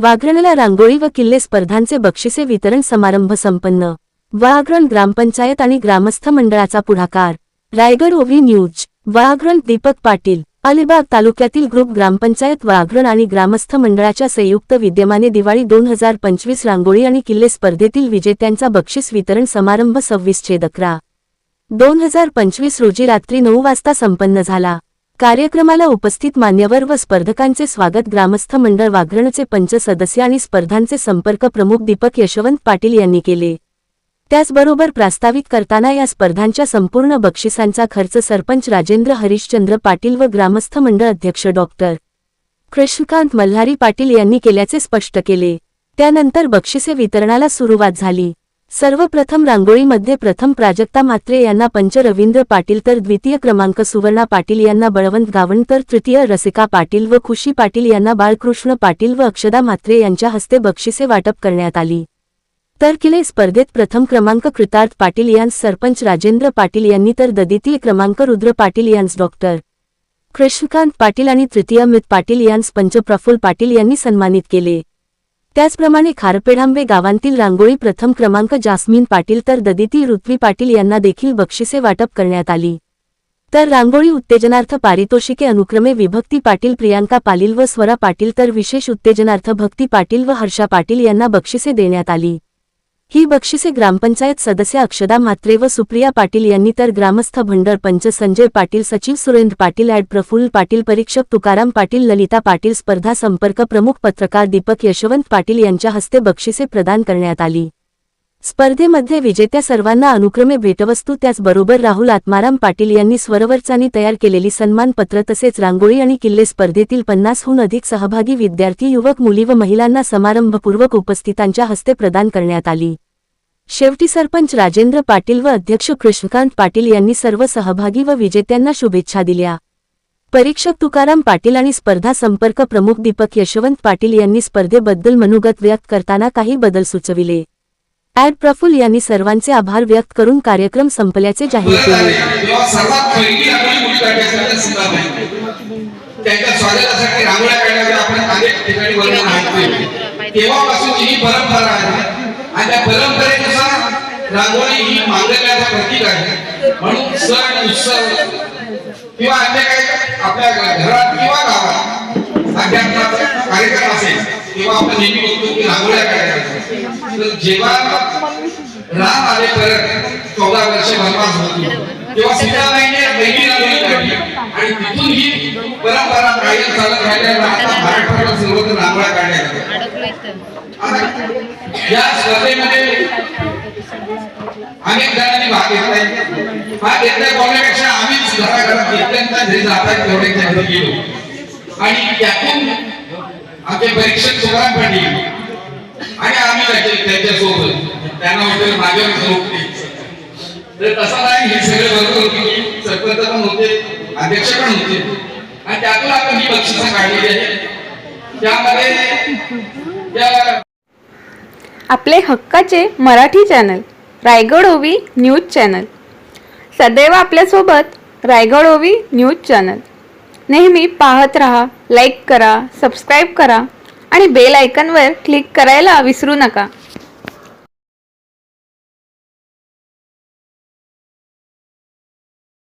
वाघरणला रांगोळी व किल्ले स्पर्धांचे बक्षिसे वितरण समारंभ संपन्न. वाघरण ग्रामपंचायत आणि ग्रामस्थ मंडळाचा पुढाकार. Raigad OV news. वाघरण Deepak Patil. Alibag तालुक्यातील ग्रुप ग्रामपंचायत वाघरण आणि ग्रामस्थ मंडळाच्या संयुक्त विद्यमाने दिवाळी दोन हजार पंचवीस रांगोळी आणि किल्ले स्पर्धेतील विजेत्यांचा बक्षीस वितरण समारंभ सव्वीस छेद अकरा दोन हजार पंचवीस रोजी रात्री नऊ वाजता संपन्न झाला. कार्यक्रमाला उपस्थित मान्यवर व स्पर्धकांचे स्वागत ग्रामस्थ मंडळ वाघरणचे पंच सदस्य आणि स्पर्धांचे संपर्क प्रमुख दीपक यशवंत पाटील यांनी केले. त्याचबरोबर प्रास्ताविक करताना या स्पर्धांच्या संपूर्ण बक्षिसांचा खर्च सरपंच राजेंद्र हरिश्चंद्र पाटील व ग्रामस्थ मंडळ अध्यक्ष डॉक्टर कृष्णकांत मल्हारी पाटील यांनी केल्याचे स्पष्ट केले. त्यानंतर बक्षिसे वितरणाला सुरुवात झाली. सर्वप्रथम रांगोळीमध्ये प्रथम प्राजक्ता म्हात्रे यांना पंच रवींद्र पाटील तर द्वितीय क्रमांक सुवर्णा पाटील यांना बळवंत गावण तर तृतीय रसिका पाटील व खुशी पाटील यांना बाळकृष्ण पाटील व अक्षदा म्हात्रे यांच्या हस्ते बक्षिसे वाटप करण्यात आली. तर किले स्पर्धेत प्रथम क्रमांक कृतार्थ पाटील यांस सरपंच राजेंद्र पाटील यांनी तर द्वितीय क्रमांक रुद्र पाटील यांस डॉक्टर कृष्णकांत पाटील आणि तृतीय अमित पाटील यांस पंच प्रफुल्ल पाटील यांनी सन्मानित केले. त्याचप्रमाणे खारपेढांबे गावांतील रांगोळी प्रथम क्रमांक जास्मिन पाटील तर ददिती ऋत्वी पाटील यांना देखील बक्षिसे वाटप करण्यात आली. तर रांगोळी उत्तेजनार्थ पारितोषिके अनुक्रमे विभक्ती पाटील प्रियांका पाटील व स्वरा पाटील तर विशेष उत्तेजनार्थ भक्ती पाटील व हर्षा पाटील यांना बक्षिसे देण्यात आली. ही बक्षिसे ग्रामपंचायत सदस्य अक्षदा म्हात्रे व सुप्रिया पाटील यांनी तर ग्रामस्थ भंडर पंच संजय पाटील सचिव सुरेंद्र पाटील ॲड प्रफुल्ल पाटील परीक्षक तुकाराम पाटील ललिता पाटील स्पर्धा संपर्क प्रमुख पत्रकार दीपक यशवंत पाटील यांच्या हस्ते बक्षिसे प्रदान करण्यात आली. स्पर्धेमध्ये विजेत्या सर्वांना अनुक्रमे भेटवस्तू त्याचबरोबर राहुल आत्माराम पाटील यांनी स्वरवर्चानी तयार केलेली सन्मानपत्र तसेच रांगोळी आणि किल्ले स्पर्धेतील पन्नासहून अधिक सहभागी विद्यार्थी युवक मुली व महिलांना समारंभपूर्वक उपस्थितांच्या हस्ते प्रदान करण्यात आली. शेवटी सरपंच राजेंद्र पाटील व अध्यक्ष कृष्णकांत पाटील यांनी सर्व सहभागी व विजेत्यांना शुभेच्छा दिल्या. परीक्षक तुकाराम पाटील आणि स्पर्धा संपर्क प्रमुख दीपक यशवंत पाटील यांनी स्पर्धेबद्दल मनोगत व्यक्त करताना काही बदल सुचविले. ॲड प्रफुल्ल यांनी सर्वांचे आभार व्यक्त करून कार्यक्रम संपल्याचे जाहीर केले. रांगोळी रांगोळ्या काढण्याचे आपण अनेक ठिकाणी वर्णन ऐकतोय तेव्हापासून ही परंपरा आहे. आणि त्या परंपरेनुसार रांगोळी ही मांडल्याचं प्रतीक आहे. म्हणून सण उत्सव किंवा अन्य काही आपल्या घरात किंवा गावात अध्यात्माचा कार्यक्रम असेल तेव्हा आपण नेहमी बघतो की रांगोळ्या काढायच्या. तर जेव्हा राम आले परत चौदा वर्ष वनवास होती तेव्हा सीताबाईने पहिली रांगोळी काढली. आणि तिथून ही परंपरा कायम चालत राहिल्यानं आता महाराष्ट्राला सर्वत्र रांगोळ्या काढल्या या स्पर्धेमध्ये अनेक जणांनी भाग घेतलाय. भाग घेतलाय बोलण्यापेक्षा आम्हीच घराघरात घेतल्यांच्या घरी जातात तेवढ्यांच्या घरी गेलो. आणि त्यातून आमचे परीक्षक तुकाराम पाटील आणि आम्ही त्याच्या त्यांच्यासोबत त्यांना वाटलं माझ्यावर झोपली तर तसा नाही हे सगळे बरोबर होते. की सरपंच पण होते अध्यक्ष पण होते. आणि त्यातून आपण ही बक्षिसं काढलेली आहे त्यामध्ये आपले हक्काचे मराठी चॅनल रायगड ओवी न्यूज चॅनल. सदैव आपल्यासोबत रायगड ओवी न्यूज चॅनल. नेहमी पाहत रहा लाईक करा सबस्क्राईब करा आणि बेल आयकनवर क्लिक करायला विसरू नका.